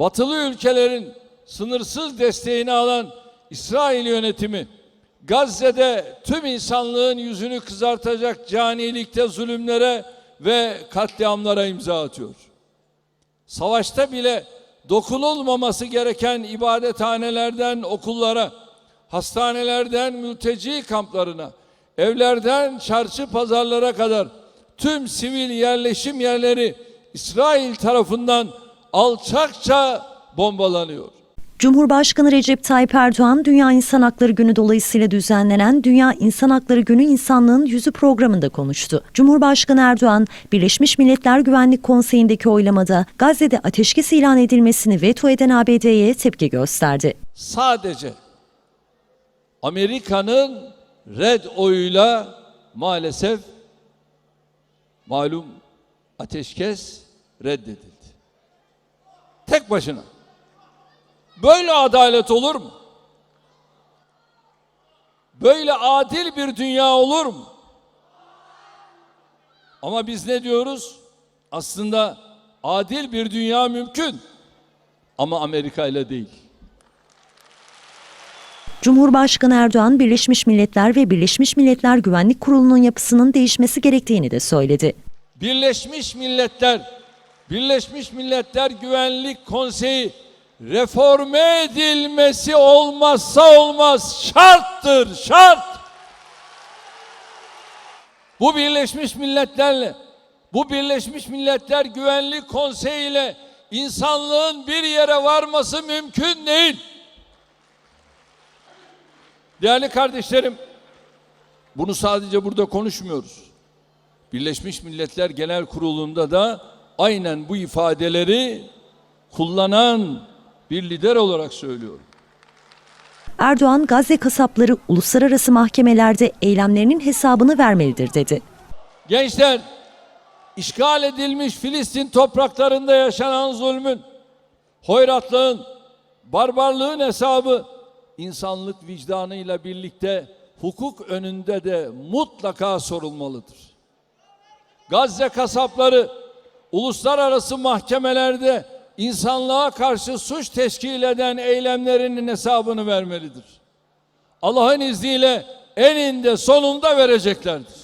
batılı ülkelerin sınırsız desteğini alan İsrail yönetimi Gazze'de tüm insanlığın yüzünü kızartacak canilikte zulümlere ve katliamlara imza atıyor. Savaşta bile dokunulmaması gereken ibadethanelerden okullara, hastanelerden mülteci kamplarına, evlerden çarşı pazarlara kadar tüm sivil yerleşim yerleri İsrail tarafından alçakça bombalanıyor. Cumhurbaşkanı Recep Tayyip Erdoğan, Dünya İnsan Hakları Günü dolayısıyla düzenlenen Dünya İnsan Hakları Günü İnsanlığın Yüzü programında konuştu. Cumhurbaşkanı Erdoğan, Birleşmiş Milletler Güvenlik Konseyi'ndeki oylamada Gazze'de ateşkes ilan edilmesini veto eden ABD'ye tepki gösterdi. sadece Amerika'nın red oyuyla maalesef malum ateşkes reddedildi. Tek başına. Böyle adalet olur mu? Böyle adil bir dünya olur mu? Ama biz ne diyoruz? Aslında adil bir dünya mümkün. Ama Amerika ile değil. Cumhurbaşkanı Erdoğan, Birleşmiş Milletler ve Birleşmiş Milletler Güvenlik Kurulu'nun yapısının değişmesi gerektiğini de söyledi. Birleşmiş Milletler Birleşmiş Milletler Güvenlik Konseyi reforme edilmesi olmazsa olmaz şarttır şart. Bu Birleşmiş Milletlerle bu Birleşmiş Milletler Güvenlik Konseyi ile insanlığın bir yere varması mümkün değil. Değerli kardeşlerim, bunu sadece burada konuşmuyoruz. Birleşmiş Milletler Genel Kurulu'nda da aynen bu ifadeleri kullanan bir lider olarak söylüyorum. Erdoğan, Gazze kasapları uluslararası mahkemelerde eylemlerinin hesabını vermelidir dedi. Gençler, işgal edilmiş Filistin topraklarında yaşanan zulmün, hoyratlığın, barbarlığın hesabı insanlık vicdanıyla birlikte hukuk önünde de mutlaka sorulmalıdır. Gazze kasapları uluslararası mahkemelerde insanlığa karşı suç teşkil eden eylemlerinin hesabını vermelidir. Allah'ın izniyle eninde sonunda vereceklerdir.